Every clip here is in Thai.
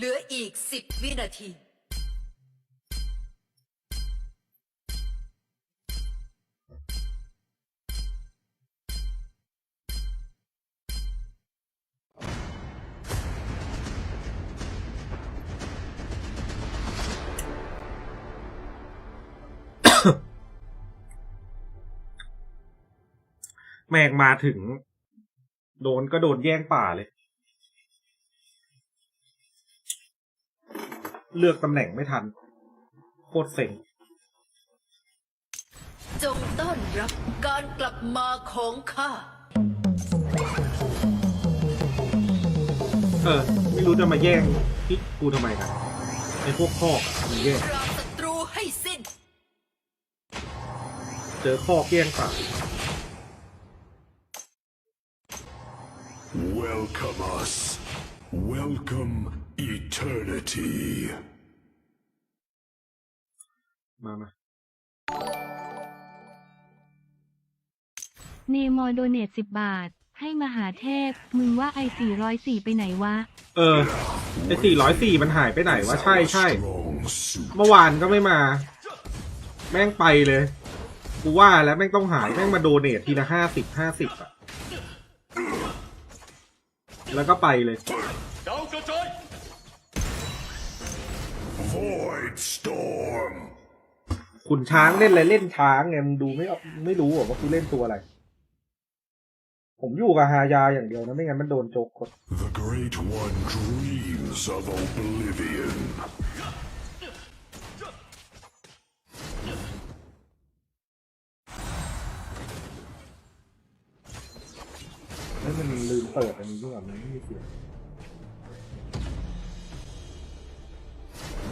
เหลืออีกสิบวินาที แมงมาถึง โดนก็โดนแย่งป่าเลย เลือกตำแหน่งไม่ทัน โคตรเซ็งจงต้อนรับการกลับมาของข้า เออ ไม่รู้จะมาแย่งพี่กูทำไมกันไอ้พวกคอกอะมันแย่งปราบศัตรูให้สิ้น เจอคอกแย่งป่า Welcome us. Welcome eternity. มามาเนมอโดเนตสิบบาท ให้มหาเทพ มึงว่าไอสี่ร้อยสี่ไปไหนวะ เออ ไอ้สี่ร้อยสี่มันหายไปไหนวะ ใช่ใช่ Strong suit. เมื่อวานก็ไม่มา แม่งไปเลย กูว่าแล้วแม่งต้องหาย แม่งมาโดเนททีละห้าสิบห้าสิบอะแล้วก็ไปเลย Void storm. ขุนช้างเล่นอะไรเล่นช้างไงมึงดูไม่ออกไม่รู้เหรอว่ากูเล่นตัวอะไร ผมอยู่กับฮายาอย่างเดียวนะไม่งั้นมันโดนโจกกด The Great One dreams of oblivion. แล้วมันลืมเปิดอันนี้ด้วยมันไม่มีเสียง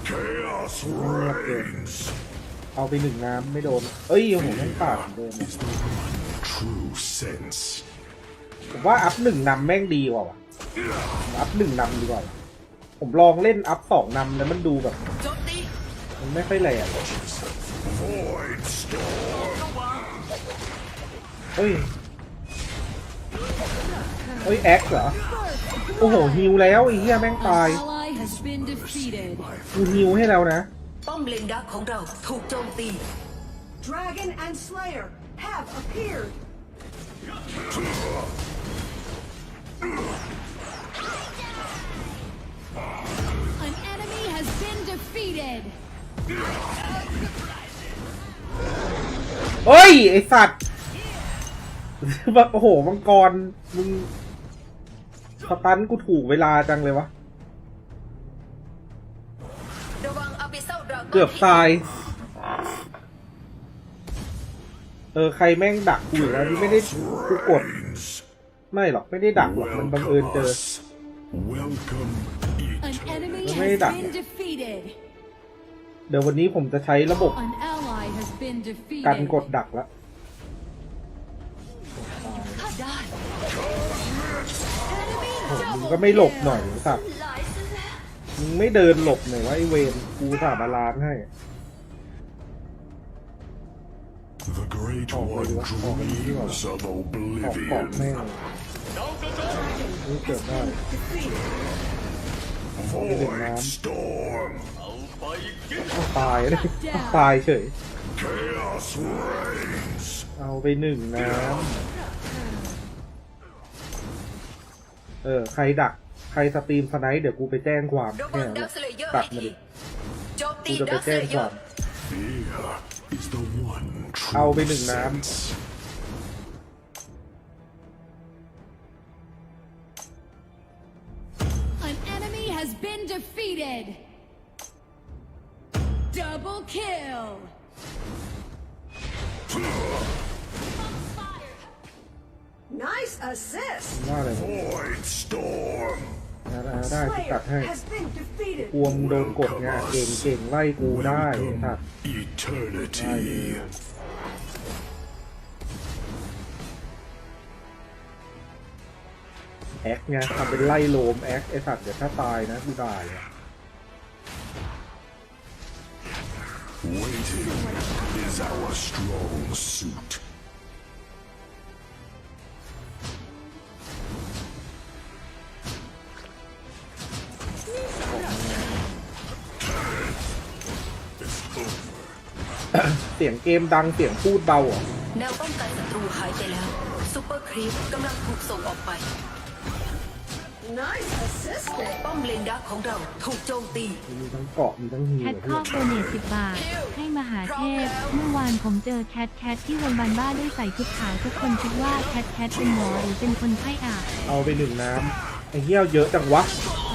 Chaos reigns. เอาไปหนึ่งน้ำไม่โดน เอ้ยโอ้โหแม่งปาดเหมือนเดิม Is the one true sense. ผมว่าอัพหนึ่งนำแม่งดีกว่าวะอัพหนึ่งนำดีกว่าผมลองเล่นอัพสองนำแล้วมันดูแบบ โจมตีมันไม่ค่อยแรง Void storm. เฮ้ยเฮ้ยแอคเหรอ โอ้โหฮิวแล้วไอ้เหี้ยแม่งตาย ally has been defeated. กูฮิวให้แล้วนะ ป้อมเลนดักของเราถูกโจมตี Dragon and Slayer have appeared. An enemy has been defeated. เฮ้ย ไอสัตว์แบบโอ้โหมังกร มึงสตันกูถูกเวลาจังเลยวะระ กือบตาย เออ ใครแม่งดักกูอยู่แล้วนี่ไม่ได้กูกด ไม่หรอกไม่ได้ดักหรอกมันบังเอิญเจอ us. Welcome An enemy has been defeated. เดี๋ยววันนี้ผมจะใช้ระบบ An ally has been กัน defeated. กดดักล้วถ้าได้โอ้โหมึงก็ไม่หลบหน่อยสัตว์ มึงไม่เดินหลบหน่อยวะไอเวนกูสาบาลานให้ The Great Oh, One maybe that's all we need. dreams of ออกเกาะ oblivion. แม่งนี่เกิดได้ Void storm. อ้าวตายเลยอ้าวตายเฉย Chaos reigns. เอาไปหนึ่งน้ำเออ ใครดักใค รสตรีมสไนท์เดี๋ยวกูไปแจ้งความระวัแค่งนั้นดักสเลเยอร์ตัดให้มาทีดิโจมกูตีจะไปดักสแจ้เลงเยคอวามร์ Fear is the one true เอาไปหนึ่งน้ำ sense. An enemy has been defeated. Double kill. Nice assist. ว่าอะไร Void storm. ได้กูตัดให้ has been defeated. กวมึงโดนกดไงเก่งเก่งไล่กูได้ไอ้สัตว์ Eternity. แอคไงทำเป็นไล่โลมแอคไอสัตว์เดี๋ยวถ้าตายนะกูได้อะ สียงเกมดังเสียงพูดเบาอะแนวป้องกันศัตรูหายไปแล้วซูเปอร์ครีปกำลังถูกส่งออกไป Nice assistant. ป้อมเลนดักของเราถูกโจมตี มีทั้งเกาะมีทั้งฮีแคลทอะข้อเพื่อนโดเนทสิบบาท ให้มหาเทพ เมื่อวานผมเจอแคทแคทที่โรงพยาบาลบ้าด้วยใส่ชุดขาวทุกคนคิดว่าแคทแคทเป็นหมอหรือเป็นคนไข้อาเอาไปหนึ่งน้ำไอ้เหี้ยเยอะจังวะ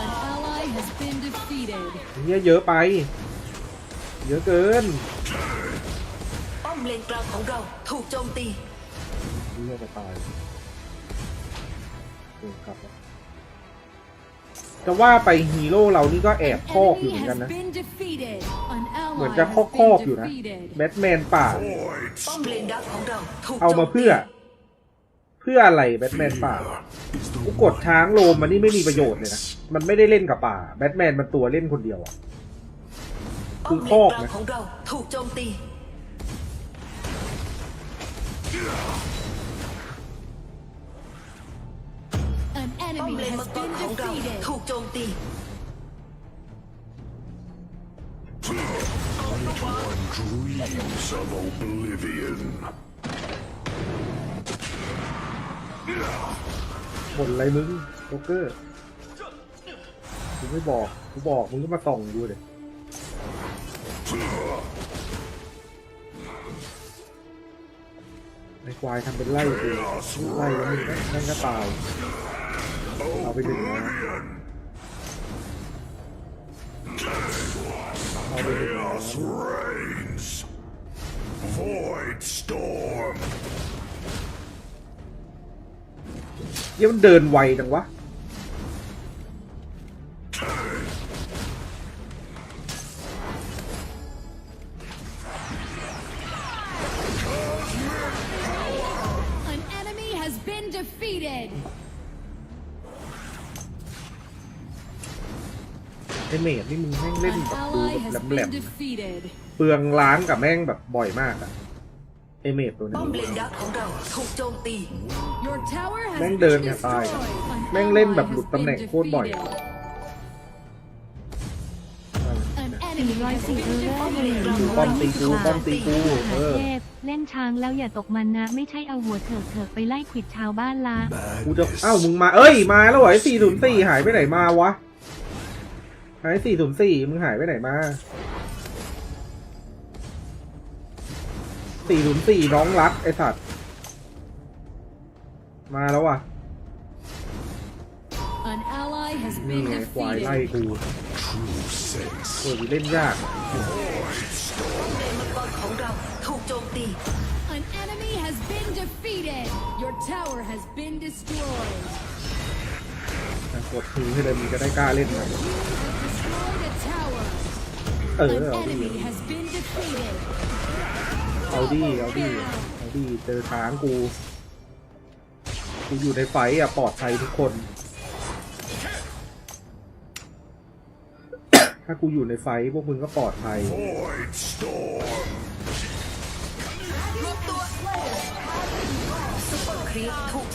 An ally has been defeated. ไอ้เหี้ยเยอะไป เยอะเกินป้อ มเลนกลางของเราถูกโจมตีเหี้ยจะตายเออกลับแล้วจะว่าไปฮีโร่เรานี่ก็แอบคอกอยู่ Enemy เหมือนกัน has นะ been defeated. An เหมือน ally จะ has คอกคอก been อยู่นะ defeated. แบทแมนป่า Void ป้อมเลนดักของเราถูกเอามาเพื่อ เพื่ออะไรแบทแมนป่า is the กูกดช้างโลมมันนี่ไม่มีประโยชน์เลยนะ มันไม่ได้เล่นกับป่า แบทแมนมันตัวเล่นคนเดียวอะป้อมคือเลคอนกกลางนะของเราถูกโจมตี An ป้อม enemy เลน has มังกร been ของเรา defeated. ถูกโจมตี one dreams of oblivion. บ่นอะไรมึงโจ๊กเกอร์กูไม่บอกกูบอกมึงก็มาส่องดูเลย ควายทำเป็นไล่กูไล่แล้วมึงนั่นก็ตายเอาไปดึงนะเอาไปดึงนะ Void storm. เยี่ยมันเดินไวจังวะ ดนี่มึงแม่งเล่น An แบบดู ally แบบ has แหล been มๆ defeated. เปลืองล้างกับแม่งแบบบ่อยมากอะไอเมดตัวนี้ป้อมเลนดักของเราถูกโจมตี Your tower has แม่ง been เดินเนี่ยตาย destroyed. An แม่งเล่น ally แบบ has หลุด been ตำแหน่งโคตรบ่อย defeated. An enemy has 404 been เออร์เรอร์ defeated. กูป้อมตีกูป้อมตีกูมเอหาอเทพเล่นช้างแล้วอย่าตกมันนะ ไม่ใช่เอาหัวเถิกเถิกไปไล่ขวิดชาวบ้านละกูจะเอ้ามึงมาเอ้ยมาแล้วเหรอไอ้สี่ศูนย์สี่หายไปไหนมาวะ หายสี่ศูนย์สี่มึงหายไปไหนมาสี่ศูนย์สี่น้องรักไอสัตว์ มาแล้วว่ะ An ally has นี่ been ไงควายไล่ defeated. กู True sense. โอ้ยเล่นยากป้อมเลนมังกรของเราถูกโจมตี An enemy has been defeated. Your tower has been destroyed. กดทีให้เลยมึงจะได้กล้าเล่นมัน Destroyed a tower. เออ An เอาดิ enemy has been defeated. เอาดิเอาดิเอาดิเจอช้างกู กูอยู่ในไฟท์อะปลอดภัยทุกคน ถ้ากูอยู่ในไฟท์พวกมึงก็ปลอดภัย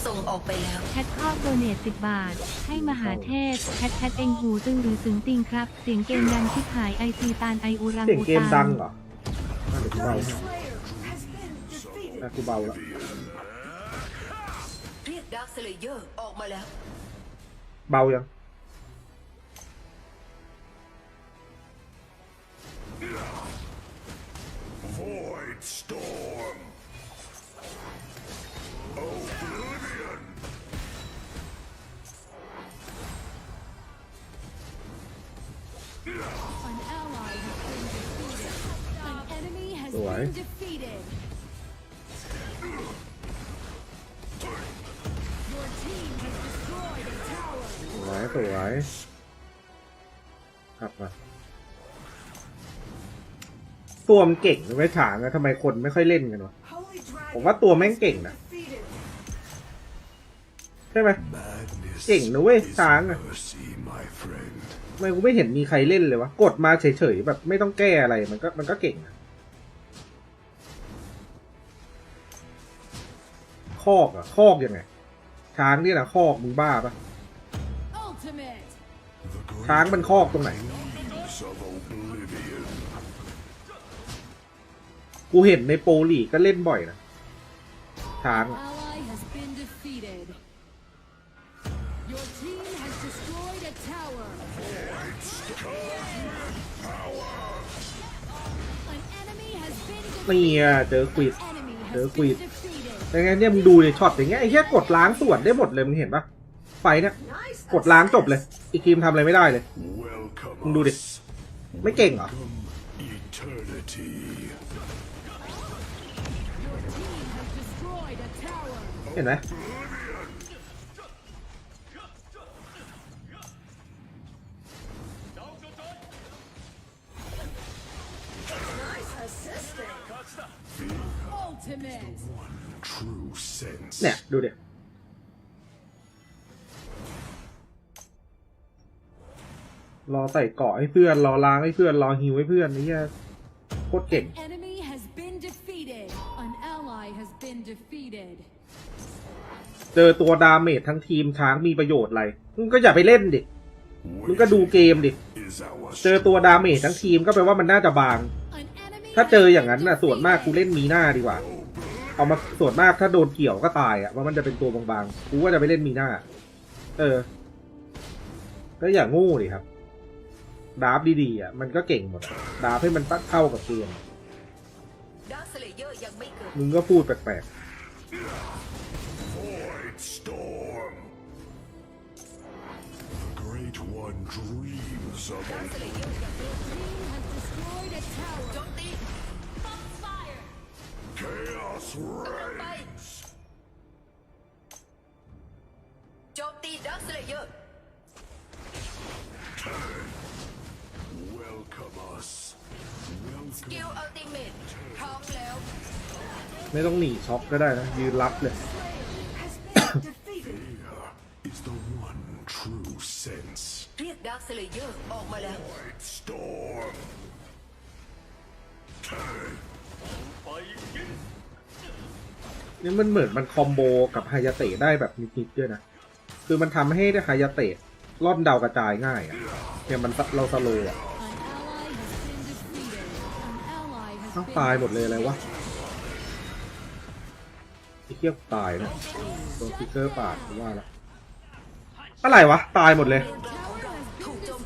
ส่งออกไปแล้ว แคทข้อโดเนท10บาท ให้มหาเทพแคทแคทเองหูตึงหรือสึงติงครับ เสียงเกมดังชิบหายไอซีตานไออูรังเสียงอูเกมตาดันงเหรอน่าจะกูเบา Slayer has been defeated. น่ากูเบาแล้วเรียกดาร์คสเลเยอร์ออกมาแล้ว เบายัง Void storm. A tower. สวยสวยกลับมาตัวมันเก่งนะไม่ฉางนะทำไมคนไม่ค่อยเล่นกันวะ Holy Dragon ผมว่าตัวแม่งเก่งนะ defeated. ใช่ไหม Madness เก่งนะเว้ย is ช้างอะ mercy, my friend. ทำไมกูไม่เห็นมีใครเล่นเลยวะกดมาเฉยๆแบบไม่ต้องแก้อะไรมันก็มันก็เก่งอะ คอกอะคอกยังไง ช้างนี่แหละคอกมึงบ้าปะ Ultimate. The ช้างมันคอกตรงไหน greaves of oblivion. กูเห็นในโปรลีกก็เล่นบ่อยนะ ช้าง An อะ ally has been defeated. Your team has destroyed a tower. An enemy has been นี่ defeated. อะเจอควิด Enemy has Đỡ been quỵt. defeated. ยังไงเนี่ยมึงดูเลยช็อตอย่างเงี้ยไอ้แค่กดล้างส่วนได้หมดเลยมึงเห็นปะไฟเนี่ยกดล้างจบเลย อีกทีมทำอะไรไม่ได้เลย Welcome Không đu đi. us. ไม่เก่งเหรอ เห็นไหม assisting. Ultimate. True sense. เนี่ย ดูเดี๋ยรอใส่เกาะให้เพื่อน รอล้างให้เพื่อน รอฮิวให้เพื่อนนี่โคตรเก่ง Enemy has been defeated. An ally has been defeated. เจอตัวดาเมจทั้งทีมช้างมีประโยชน์อะไร มึงก็อย่าไปเล่นดิ มึงก็ดูเกมดิ Is our เจอตัวดาเมจทั้งทีมก็แปลว่ามันน่าจะบาง An enemy ถ้า has เจออย่าง been นั้นน่ะส่วนมากกู defeated. เล่นมีหน้าดีกว่า เอามาส่วนมากถ้าโดนเกี่ยวก็ตายอะว่ามันจะเป็นตัวบางๆกูว่าจะไปเล่นมีหน้า เออ ก็อย่างงูดิครับ ดาร์ฟดีๆอะมันก็เก่งหมดอะดาร์ฟให้มันตั้งเข้ากับเกมดาร์คสเลเยอร์ยังไม่เกิดมึงก็พูดแปลก Void chaos กำลังไป reigns. โจมตีดาร์คสเลเยอร์ Welcome us. สกิลอัลติเมทพร้อมแล้วๆไม่ต้องหนีช็อปก็ได้นะ ยืนรับเลย Has been defeated. Fear is the one true sense. เรียกดาร์คสเลเยอร์ออกมาแล้ว Void storm. นี่มันเหมือนมันคอมโบกับไฮยาเตะได้แบบนิดๆด้วยนะ คือมันทำให้ไฮยาเตะล่อนดากระจายง่ายอะเนี่ยมันเราสโลว์อะต้องตายหมดเลยอะไรวะไอ้เทียบตายนะโดนฟิกเกอร์ปาดว่าละอะไรวะ ตายหมดเลย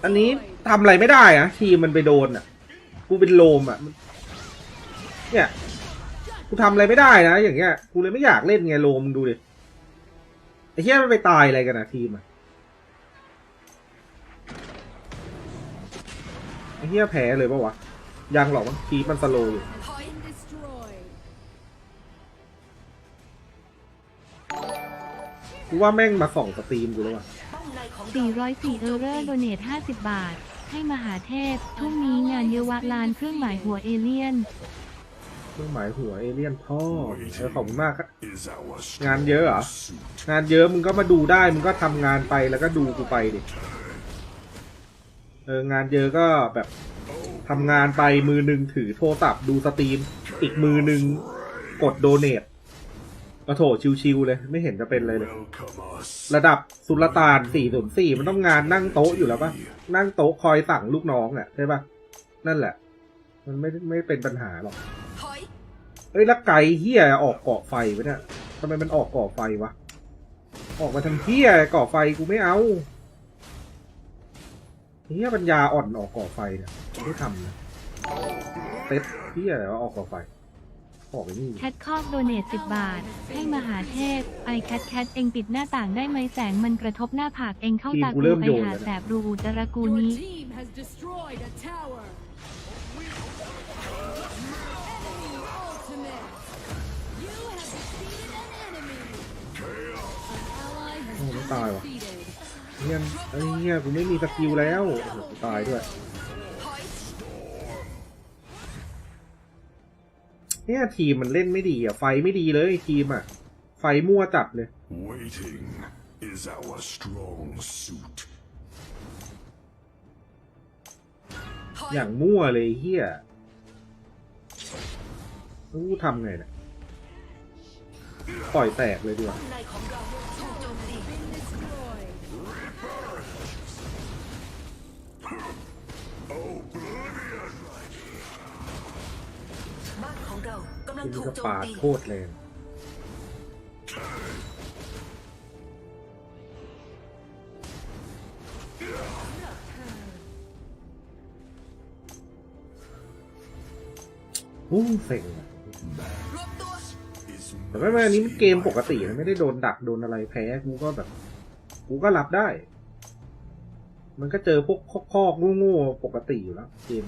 อันนี้ทำอะไรไม่ได้อะทีมมันไปโดนอะ กูเป็นโลมอะ เนี่ยกูทำอะไรไม่ได้นะอย่างเงี้ยกูเลยไม่อยากเล่นไงโลมดูดิไอ้เหี้ยมันไปตายอะไรกันอะทีมอะไอ้เหี้ยแพ้เลยปะวะยังหรอกมั้งทีมมันสโลว์อยู่กูว่าแม่งมาส่องสตรีมกูแล้วว่ะป้อมในของเรา404เออร์เรอร์โดเนท50 บาท ให้มหาเทพทุ่งนี้งานเยาวะลานเครื่องหมายหัวเอเลี่ยน รื่องหมายหัวเอเลี่ยนพ่อเออขอบคุณมากครับ Is our งานเยอะเหรอ strong suit. งานเยอะมึงก็มาดูได้มึงก็ทำงานไปแล้วก็ดูกูไปดิเอองานเยอะก็แบบทำงานไปมือหนึ่งถือโทรศัพท์ดูสตรีม อีกมือหนึ่งกดโดเนทก็โถชิวๆเลย ไม่เห็นจะเป็นเลยเลย Welcome us. ระระดับสุลต่าน404มันต้องงานนั่งโต๊ะอยู่แล้วปะนั่งโต๊ะคอยสั่งลูกน้องอะใช่ปะนั่นแหละ มันไม่ไม่เป็นปัญหาหรอกถอย เอ้ยแล้วไก่เฮียออกเกาะไฟวะเนี่ยทำไมมันออกเกาะไฟวะ ออกมาทำเฮียเกาะไฟกูไม่เอาเฮียปัญญาอ่อนออกเกาะไฟเนี่ยไม่ทำนะเต็ปเฮียอะไรวะออกเกาะไฟออกไปนี่แคทคอกโดเนท10บบาท ให้มหาเทพ ไอแคทแคทเองปิดหน้าต่างได้ไหมแสงมันกระทบหน้าผากเองเข้าตากูกูไอโยนหาแสบรูจระกูนี้ has Oh, nó tài been ว่ะ defeated. เฮียไอ้เฮียกูไม่มีสกิลแล้วโอ้โหกูตายด้วยถอยเนี่ยทีมมันเล่นไม่ดีอะไฟไม่ดีเลยทีมอะ ไฟมั่วจัดเลย Waiting is our strong suit. ถอยอย่างมั่วเลยเฮียแล้วกูทำไงเนี่ยปล่อยแตกเลยดีกว่า บ้านขของเรากำลังคุณถูกก็โจมปาดตี โคตรแรงอู้เซ็งอะรวมตัว is แต่ไม่ไม่อันนี้มันเกมปกตินะไม่ได้โดนดักโดนอะไรแพ้กูก็แบบ กูก็รับได้ มันก็เจอพวกคอกๆโง่ๆปกติอยู่แล้วเกม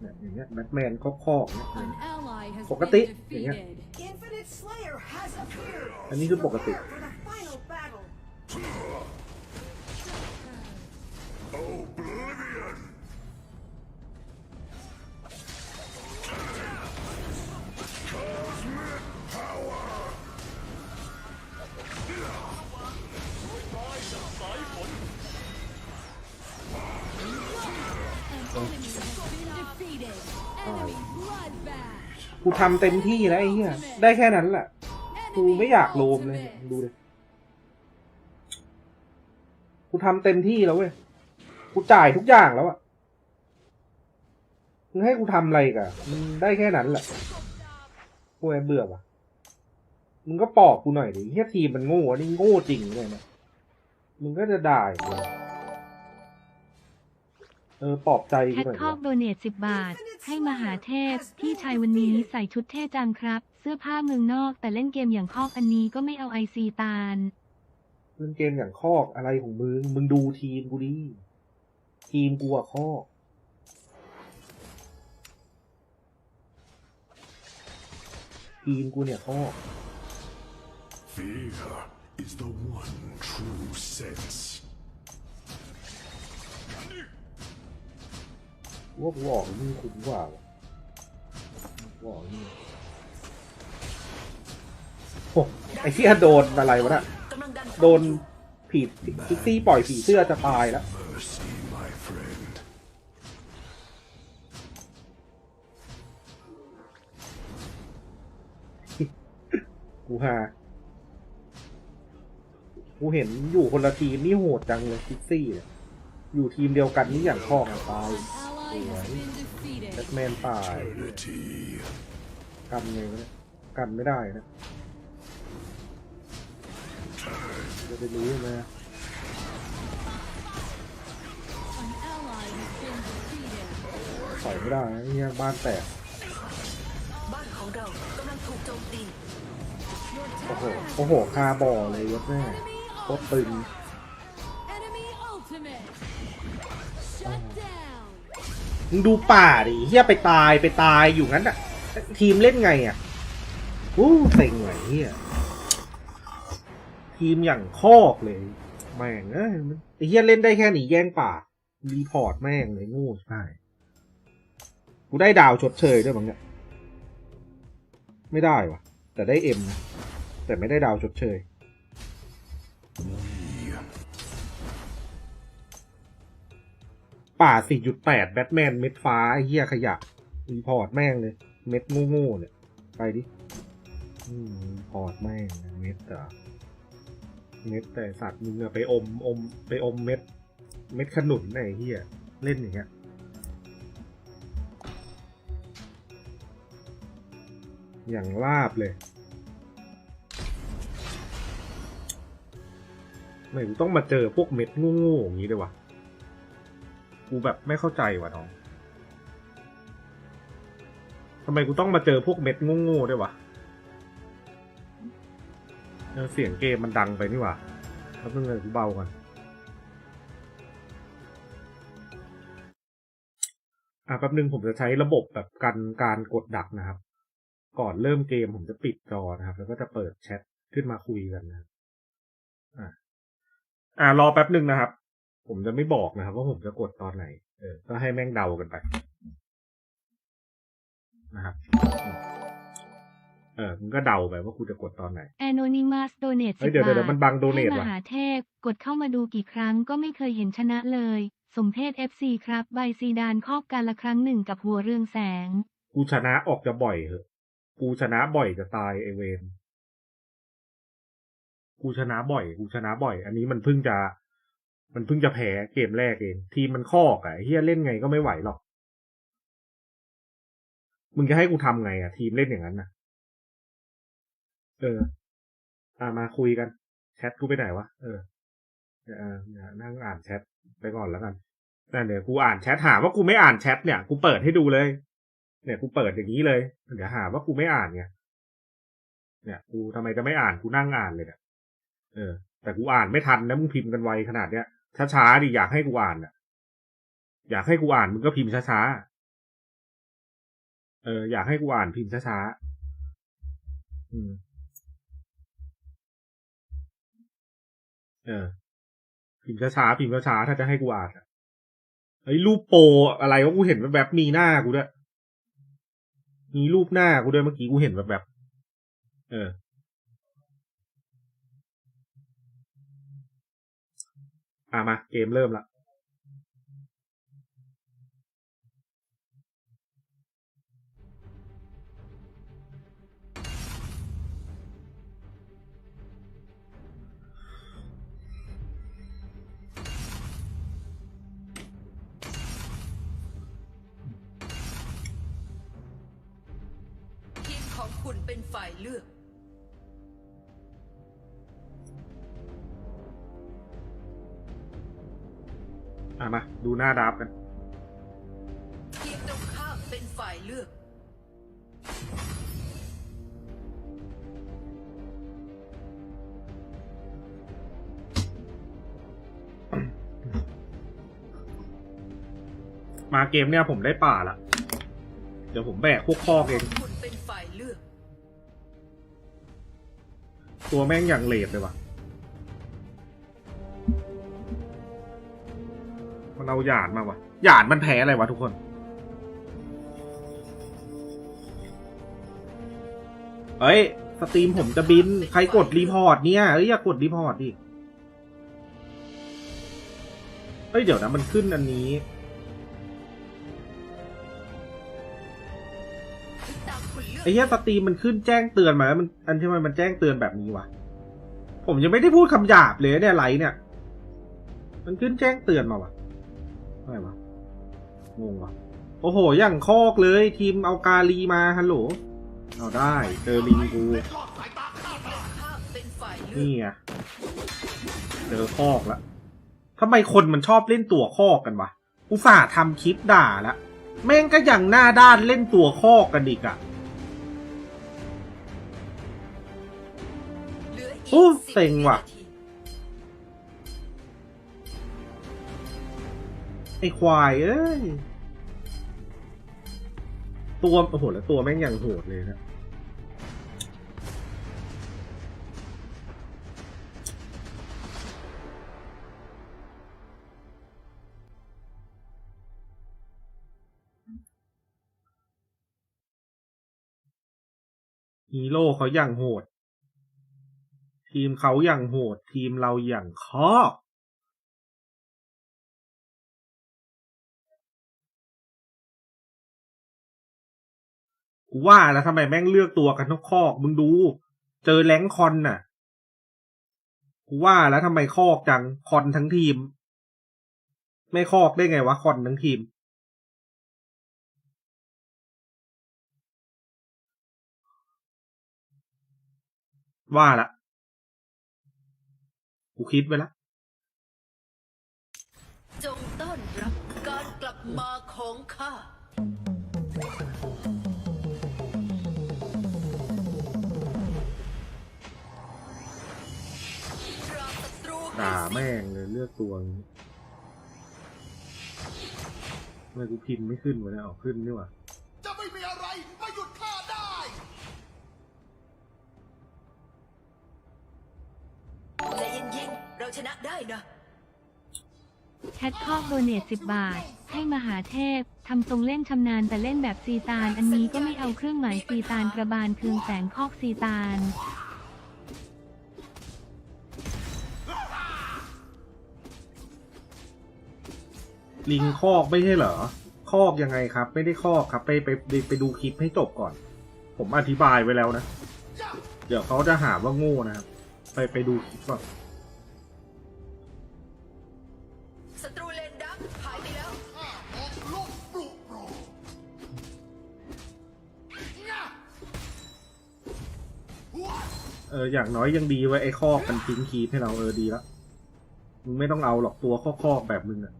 เนี่ยอย่างเงี้ยแบทแมนคอกๆเนี่ย An ally has ปกติ been อย่างเงี้ย defeated. Infinite Slayer has appeared. อันนี้คือปกติ กูทำเต็มที่แล้วไอ้เหี้ยได้แค่นั้นแหละกูไม่อยากโลมเลยดูเลยกูทำเต็มที่แล้วเว้ยกูจ่ายทุกอย่างแล้วอะมึงให้กูทำอะไรกันมันได้แค่นั้นแหละกูแอบเบื่อว่ะมึงก็ปอกกูหน่อยดิเฮียทีมมันโง่อันนี่โง่จริงเลยนะมึงก็จะด่าอีกเออปลอบใจกูหน่อยคอกโดเนท10บาท ให้มหาเทพที่ชายวันนี้ใส่ชุดเท่จังครับ เสื้อผ้าเมืองนอก แต่เล่นเกมอย่างคอกอันนี้ก็ไม่เอาไอซีตาล เล่นเกมอย่างคอกอะไรของมึง มึงดูทีมกูดิ ทีมกูอะคอก ทีมกูเนี่ยคอก Fear is the one true sense. ว่ากูบอกมึงคุ้มกว่าวะกูบอกนี่โอ้ไอ้ที่โดนอะไรวะน่ะโดนผีพิกซี่ปล่อยผีเสื้อจะตายแล้วกูฮากูเห็นอยู่คนละทีมนี่โหดจังเลยพิกซี่ อยู่ทีมเดียวกันนี่อย่างคอกอะตาย An ally has been defeated. แบทแมนตาย Eternity. กันไงวะเนี่ยกันไม่ได้นะจะไปรู้ไหม An ally has been defeated. ใส่ไม่ได้นะเนี่ยบ้านแตกบ้านของเรากำลังถูกโจมตี Your โอ้โห tower has โอ้โหคาบ่อเลยยศแม่โคตรตึง มึงดูป่าดิเฮียไปตายไปตายอยู่งั้นอะทีมเล่นไงอะอู้เซ็งไหวเฮียทีมอย่างคอกเลยแม่งเอ้ยเฮียเล่นได้แค่หนีแย่งป่า รีพอร์ตแม่งเลยง่ใช่กูได้ดาวชดเชยด้วยมั้งเนี่ยไม่ได้วะแต่ได้เอ็มนะแต่ไม่ได้ดาวชดเชย ป่า 4.8 แบทแมน เม็ดฟ้า ไอ้เหี้ยขยะรีพอร์ตแม่งเลย เม็ดโง่ๆเนี่ย ไปดิรีพอร์ตแม่ง เม็ดอะเม็ดแต่สัตว์มึงอะไปอมอมไปอมเม็ด เม็ดขนุนไอ้เหี้ยเล่นอย่างเงี้ยอย่างลาบเลย ไม่ต้องมาเจอพวกเม็ดโง่ๆอย่างนี้ด้วยวะ กูแบบไม่เข้าใจว่ะน้องทำไมกูต้องมาเจอพวกเม็ดโง่ๆด้วยวะเสียงเกมมันดังไปนี่หว่าแล้วเพิ่งเลยกูเบาก่อนอะแป๊บนึงผมจะใช้ระบบแบบกันการกดดักนะครับ ก่อนเริ่มเกมผมจะปิดจอนะครับ แล้วก็จะเปิดแชทขึ้นมาคุยกันนะครับอะอ่ารอแป๊บนึงนะครับ ผมจะไม่บอกนะครับ ว่าผมจะกดตอนไหน เออ ก็ให้แม่งเดากันไปนะครับ เออมึงก็เดาไปว่ากูจะกดตอนไหน Anonymous Donate เฮ้ย10เดี๋ยวบาเดี๋ยวทมันบัง donate ให้มว่ะหาเทพ กดเข้ามาดูกี่ครั้งก็ไม่เคยเห็นชนะเลย สมเพศ FC ครับ ใบซีดานครอบการละครั้งหนึ่งกับหัวเรืองแสง กูชนะออกจะบ่อยเหอะ กูชนะบ่อยจะตายไอเวนกูชนะบ่อย กูชนะบ่อย อันนี้มันเพิ่งจะ มันเพิ่งจะแพ้เกมแรกเอง ทีมมันคอกอะเฮียเล่นไงก็ไม่ไหวหรอก มึงจะให้กูทำไงอะทีมเล่นอย่างนั้นนะเอออ่ามาคุยกัน แชทกูไปไหนวะเออเออเดี๋ยวนั่งอ่านแชทไปก่อนแล้วกันนั่นเดี๋ยวกูอ่านแชทหาว่ากูไม่อ่านแชทเนี่ยกูเปิดให้ดูเลย เนี่ยกูเปิดอย่างนี้เลย เดี๋ยวหาว่ากูไม่อ่านไงเนี่ยกูทำไมจะไม่อ่านกูนั่งอ่านเลยเนี่ยเออแต่กูอ่านไม่ทันนะมึงพิมพ์กันไวขนาดเนี้ย ช้าๆดิอยากให้กูอ่านอะ อยากให้กูอ่านมึงก็พิมพ์ช้าๆเออ อยากให้กูอ่านพิมพ์ช้าๆอืม เออ พิมพ์ช้าๆพิมพ์ช้าๆถ้าจะให้กูอ่านอะเฮ้ยรูปโปอะไรวะกูเห็นแบบแบบมีหน้ากูด้วยมีรูปหน้ากูด้วยเมื่อกี้กูเห็นแบบแบบ เออ อะมา เกมเริ่มละทีมของคุณเป็นฝ่ายเลือก มาดูหน้าดับกันทีมตรงข้ามเป็นฝ่ายเลือกมาเกมเนี่ยผมได้ป่าละ เดี๋ยวผมแบกพวกคอกเอง คุณเป็นฝ่ายเลือก ตัวแม่งอย่างเลดเลยว่ะ เอาหยาดมาวะหยาดมันแพ้อะไรวะทุกคนเฮ้ย สตรีมผมจะบิน ใครกดรีพอร์ตเนี่ยเอ้ยอย่ากดรีพอร์ตดิเฮ้ย เดี๋ยวนะ มันขึ้นอันนี้เลือกไอ้เหี้ยสตรีมมันขึ้นแจ้งเตือนมาแล้วมันอันที่มันมันแจ้งเตือนแบบนี้วะผมยังไม่ได้พูดคำหยาบเลยเนี่ยไลฟ์เนี่ย มันขึ้นแจ้งเตือนมาวะ อะไรวะ งงวะโอ้โห อย่างคอกเลยทีมเอากาลีมาฮัลโหล เอาได้เจอลิงกูข้ามเป็นฝ่ายเลืนี่อกไงเจอคอกแล้วทำไมคนมันชอบเล่นตัวคอกกันวะ อุตส่าห์ทำคลิปด่าแล้วแม่งก็ยังหน้าด้านเล่นตัวคอกกันอีกอะเหลืออีโอ้กเซ็งว่ะ ไอควายเอ้ย ตัวโอ้โหแล้วตัวแม่งอย่างโหดเลยนะฮีโร่เขาอย่างโหด ทีมเขาอย่างโหด ทีมเราอย่างคอก กูว่าแล้วทำไมแม่งเลือกตัวกันทุกคอกมึงดู เจอแรงคอนน่ะกูว่าแล้วทำไมคอกจังคอนทั้งทีม ไม่คอกได้ไงวะคอนทั้งทีม ว่าละกูคิดไว้ละจงต้อนรับการกลับมาของข้า ด่าสิ้นแม่งเลยเลือกตัวนี้ทำไมกูพิมพ์ไม่ขึ้นวะเนี่ยออกขึ้นนี่หว่าจะไม่มีอะไรมาหยุดข้าได้ ใจเย็นๆ เราชนะได้นะ แคทคอกโดเนท10บาท ให้มหาเทพ ทำทรงเล่นชำนาญแต่เล่นแบบซีตาน อันนี้ก็ไม่เอาเครื่องหมายซีตานกระบาลเคืองแสงคอกซีตาน ลิงคอกไม่ใช่เหรอ คอกยังไงครับ ไม่ได้คอกครับ ไปไปไปไปดูคลิปให้จบก่อน ผมอธิบายไว้แล้วนะ เดี๋ยวเขาจะหาว่าโง่นะครับ ไปไปดูคลิปก่อนเอออย่างน้อยยังดีไว้ไอ้คอกมันทิ้งคีให้เราเออดีแล้วมึงไม่ต้องเอาหรอกตัวคอกๆแบบมึงอะ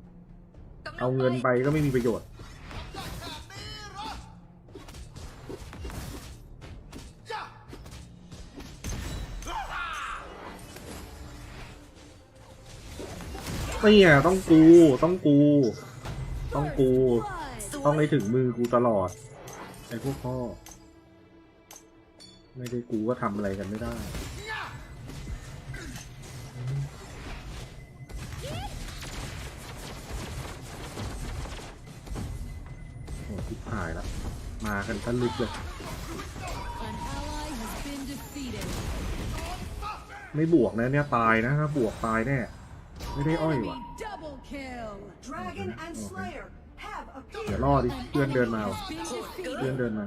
เอาเงินไปก็ไม่มีประโยชน์เนี่ยต้องกูต้องกู ต้องกู ต้องให้ถึงมือกูตลอดไอ้พวกพ่อ ไม่ได้กูก็ทำอะไรกันไม่ได้ ทิพหายแล้ว มากันตั้ลึกเลย An ally has been defeated. ไม่บวกนะเนี่ยตายนะถ้าบวกตายแน่ ไม่ได้อ้อยว่ะ Enemy double kill. Dragon and Slayer have เดี๋ยว appeared. รอดิเพื่อนเดินมา Has ว่ะ been defeated. เพื่อนเดินมา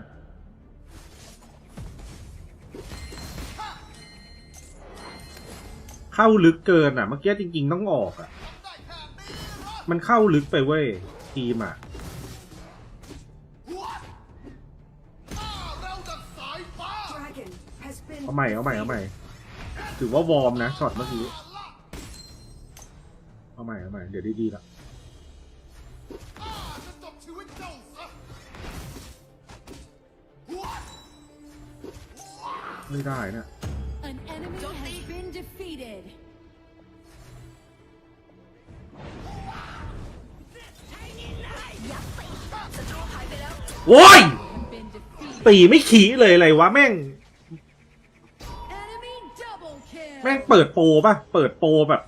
เข้าลึกเกินอะ เมื่อกี้จริง ๆ ต้องออกอะ มันเข้าลึกไปเว้ยทีมอะ เอาใหม่เอาใหม่เอาใหม่ ถือว่าวอร์มนะช็อตเมื่อกี้ เอาใหม่เอาใหม่เดี๋ยวดีๆละไม่ได้นะ An enemy has been defeated. โว้ย Been defeated. ตีไม่ขี่เลยอะไรวะแม่ง แม่งเปิดโปรป่ะ เปิดโปรแบบ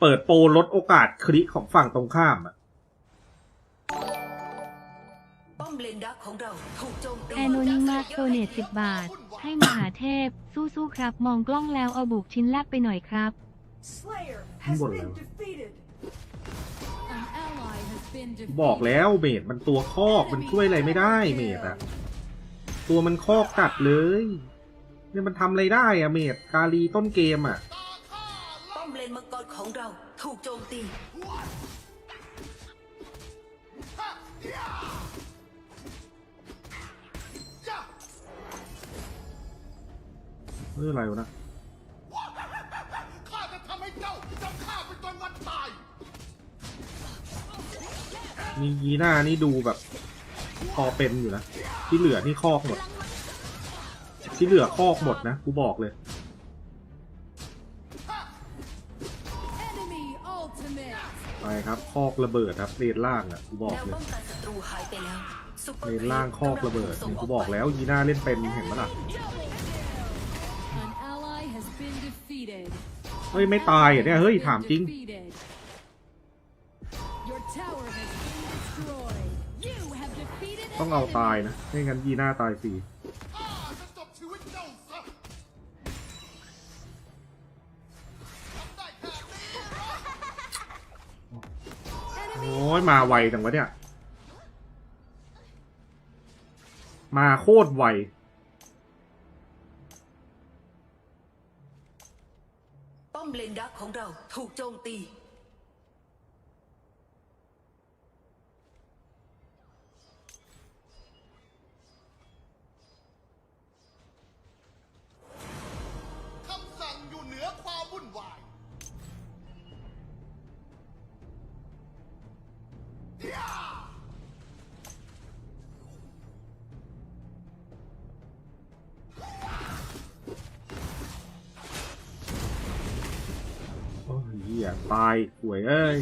เปิดโปรลดโอกาสคริของฝั่งตรงข้ามอะป้อมเลนดักของเราถูกโจมตีแอนโนนิมัสโดเนต10บาท ให้มหาเทพ สู้ๆครับ มองกล้องแล้วเอาบุกชิ้นแรกไปหน่อยครับ Slayer has Boleh. been defeated. An ally has been defeated. บอกแล้วเมดมันตัวคอกมันช่วยอะไรไม่ได้เมดอะตัวมันคอกกัดเลยเนี่ยมันทำอะไรได้อะเมดกาลีต้นเกมอะป้อมเลนมังกรของเราถูกโจมตี เรื่องอะไรวะนะข้าจะทำให้เจ้าจำข้าเป็นจนวันตาย มียีหน้านี่ดูแบบพอเป็นอยู่นะ ที่เหลือนี่คอกหมด ที่เหลือคอกหมดนะกูบอกเลย Enemy ultimate. ไปครับคอกระเบิดครับเลนล่างอะกูบอกแนวเลยป้องกันศัตรูหายไปแล้วซุปเปอเลร์นล่างคอกระเบิดนี่กูบอกแล้วยีหน้าเล่นเป็นเห็นปะล่ะ An ally has been defeated. เฮ้ยไม่ตายเหรอะเนี่ยเฮ้ยถามจริง Defeated. Your tower has been destroyed. You have defeated ต้องเอาตายนะไม่งั้นยีหน้าตายฟรี อ้ยมาไวจังวะเนี่ย มาโคตรไวป้อมเลนดักของเราถูกโจมตี ตายหวยเอ้ย